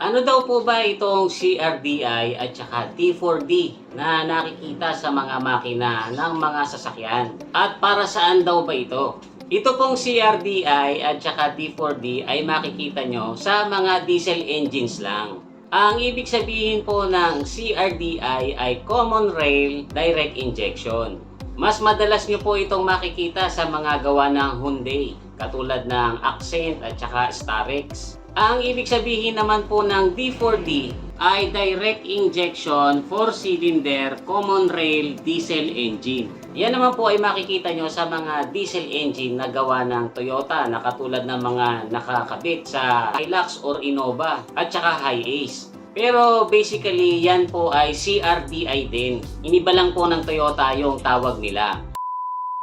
Ano daw po ba itong CRDI at saka T4D na nakikita sa mga makina ng mga sasakyan? At para saan daw ba ito? Ito pong CRDI at saka T4D ay makikita nyo sa mga diesel engines lang. Ang ibig sabihin po ng CRDI ay Common Rail Direct Injection. Mas madalas nyo po itong makikita sa mga gawa ng Hyundai, katulad ng Accent at saka Starex. Ang ibig sabihin naman po ng D4D ay Direct Injection 4-cylinder Common Rail Diesel Engine. Yan naman po ay makikita nyo sa mga diesel engine na gawa ng Toyota na katulad ng mga nakakabit sa Hilux or Innova at saka Hi-Ace. Pero basically, yan po ay CRDI din. Iniba lang po ng Toyota yung tawag nila.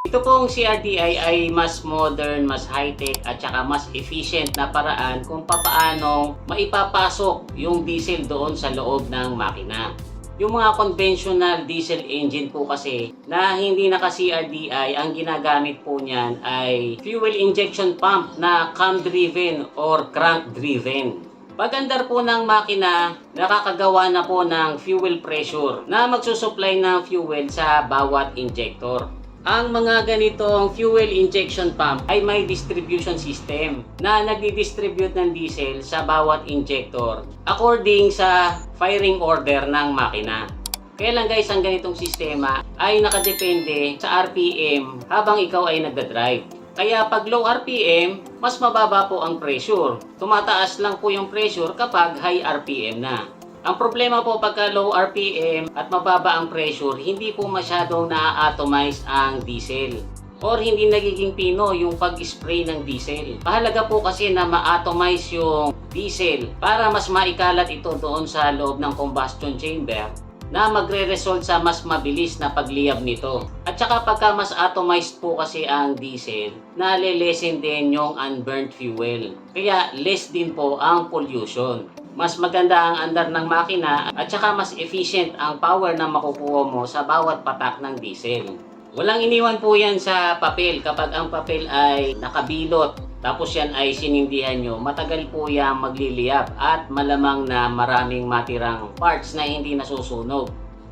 Ito pong CRDI ay mas modern, mas high-tech at saka mas efficient na paraan kung papaano maipapasok yung diesel doon sa loob ng makina. Yung mga conventional diesel engine po kasi na hindi naka CRDI, ang ginagamit po niyan ay fuel injection pump na cam driven or crank driven. Pagandar po ng makina, nakakagawa na po ng fuel pressure na magsusupply ng fuel sa bawat injector. Ang mga ganitong fuel injection pump ay may distribution system na nagdi-distribute ng diesel sa bawat injector according sa firing order ng makina. Kaya lang guys, ang ganitong sistema ay nakadepende sa RPM habang ikaw ay nagda-drive. Kaya pag low RPM, mas mababa po ang pressure. Tumataas lang po yung pressure kapag high RPM na. Ang problema po pagka low RPM at mababa ang pressure, hindi po masyadong na-atomize ang diesel or hindi nagiging pino yung pag-spray ng diesel. Mahalaga po kasi na ma-atomize yung diesel para mas maikalat ito doon sa loob ng combustion chamber na magre-result sa mas mabilis na pagliyab nito. At saka pagka mas atomized po kasi ang diesel, nalilesen din yung unburnt fuel. Kaya less din po ang pollution. Mas maganda ang andar ng makina at saka mas efficient ang power na makukuha mo sa bawat patak ng diesel. Walang iniwan po yan sa papel kapag ang papel ay nakabilot tapos yan ay sinindihan nyo, matagal po yan magliliyab at malamang na maraming matirang parts na hindi nasusunog.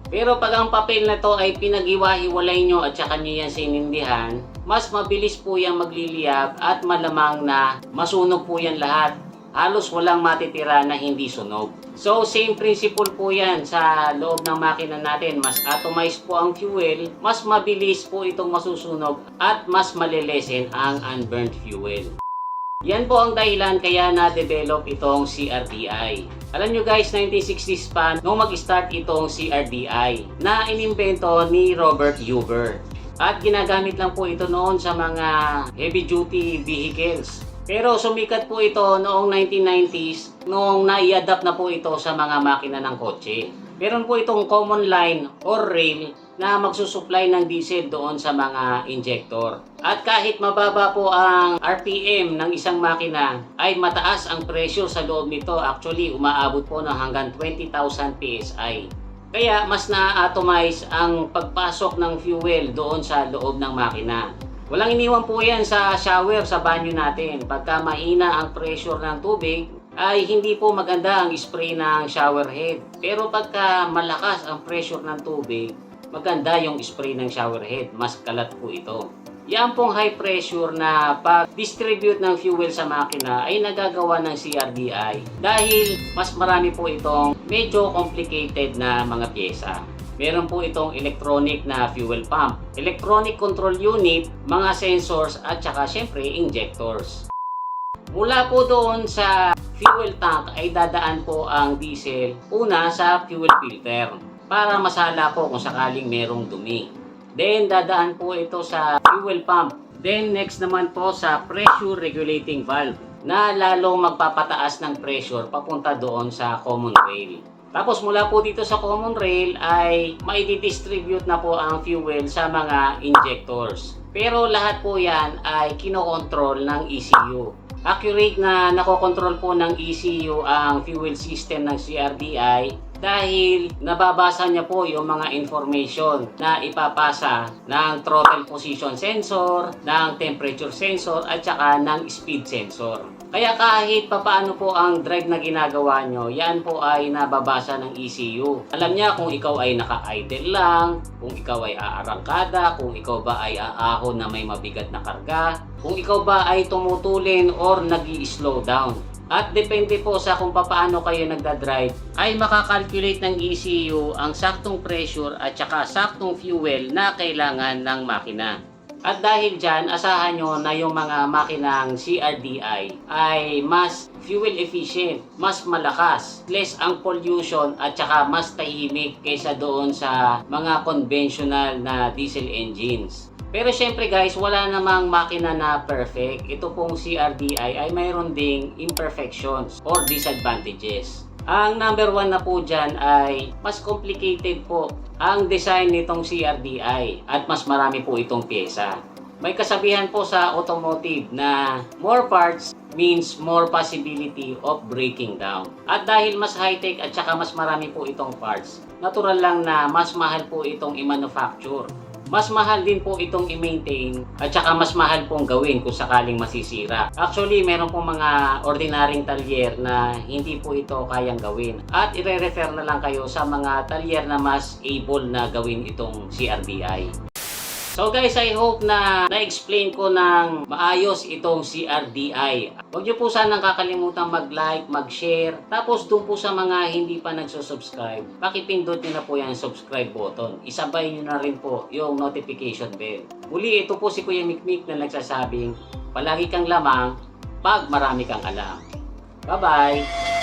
Pero pag ang papel na to ay pinag-iwa-hiwalay nyo at saka nyo yan sinindihan, mas mabilis po yan magliliyab at malamang na masunog po yan lahat. Halos walang matitira na hindi sunog. So same principle po yan sa loob ng makina natin. Mas atomized po ang fuel, mas mabilis po itong masusunog at mas malilesen ang unburnt fuel. Yan po ang dahilan kaya na-develop itong CRDI. Alam nyo guys, 1960s pa nung mag-start itong CRDI na inimbento ni Robert Huber. At ginagamit lang po ito noon sa mga heavy-duty vehicles. Pero sumikat po ito noong 1990s noong nai-adapt na po ito sa mga makina ng kotse. Meron po itong common line or rail na magsusupply ng diesel doon sa mga injector. At kahit mababa po ang RPM ng isang makina, ay mataas ang presyo sa loob nito. Actually, umaabot po ng hanggang 20,000 PSI. Kaya mas na-atomize ang pagpasok ng fuel doon sa loob ng makina. Walang iniwan po yan sa shower, sa banyo natin. Pagka mahina ang pressure ng tubig, ay hindi po maganda ang spray ng shower head. Pero pagka malakas ang pressure ng tubig, maganda yung spray ng shower head. Mas kalat po ito. Yan pong high pressure na pag-distribute ng fuel sa makina ay nagagawa ng CRDI dahil mas marami po itong medyo complicated na mga pyesa. Meron po itong electronic na fuel pump, electronic control unit, mga sensors at saka syempre injectors. Mula po doon sa fuel tank ay dadaan po ang diesel una sa fuel filter para masala po kung sakaling merong dumi. Then dadaan po ito sa fuel pump. Then next naman po sa pressure regulating valve na lalong magpapataas ng pressure papunta doon sa common rail. Tapos mula po dito sa common rail ay maidi-distribute na po ang fuel sa mga injectors. Pero lahat po yan ay kinokontrol ng ECU. Accurate na nakokontrol po ng ECU ang fuel system ng CRDI dahil nababasa niya po yung mga information na ipapasa ng throttle position sensor, ng temperature sensor at saka ng speed sensor. Kaya kahit papaano po ang drive na ginagawa nyo, yan po ay nababasa ng ECU. Alam niya kung ikaw ay naka-idle lang, kung ikaw ay aarangkada, kung ikaw ba ay aahon na may mabigat na karga, kung ikaw ba ay tumutulin or nag slow down. At depende po sa kung paano kayo nagda-drive, ay makakalculate ng ECU ang saktong pressure at saka saktong fuel na kailangan ng makina. At dahil dyan, asahan nyo na yung mga makinang CRDI ay mas fuel efficient, mas malakas, less ang pollution at saka mas tahimik kaysa doon sa mga conventional na diesel engines. Pero syempre guys, wala namang makina na perfect. Ito pong CRDI ay mayroon ding imperfections or disadvantages. Ang number one na po dyan ay mas complicated po ang design nitong CRDI at mas marami po itong pyesa. May kasabihan po sa automotive na more parts means more possibility of breaking down. At dahil mas high-tech at saka mas marami po itong parts, natural lang na mas mahal po itong i-manufacture mas mahal din po itong i-maintain at saka mas mahal pong gawin kung sakaling masisira. Actually, meron pong mga ordinaryong talyer na hindi po ito kayang gawin. At ire-refer na lang kayo sa mga talyer na mas able na gawin itong CRDI. So guys, I hope na na-explain ko ng maayos itong CRDI. Huwag niyo po sanang kakalimutan mag-like, mag-share. Tapos doon po sa mga hindi pa nagsusubscribe, pakipindot niyo na po yung subscribe button. Isabay niyo na rin po yung notification bell. Muli, ito po si Kuya Mikmik na nagsasabing, palagi kang lamang pag marami kang alam. Bye-bye!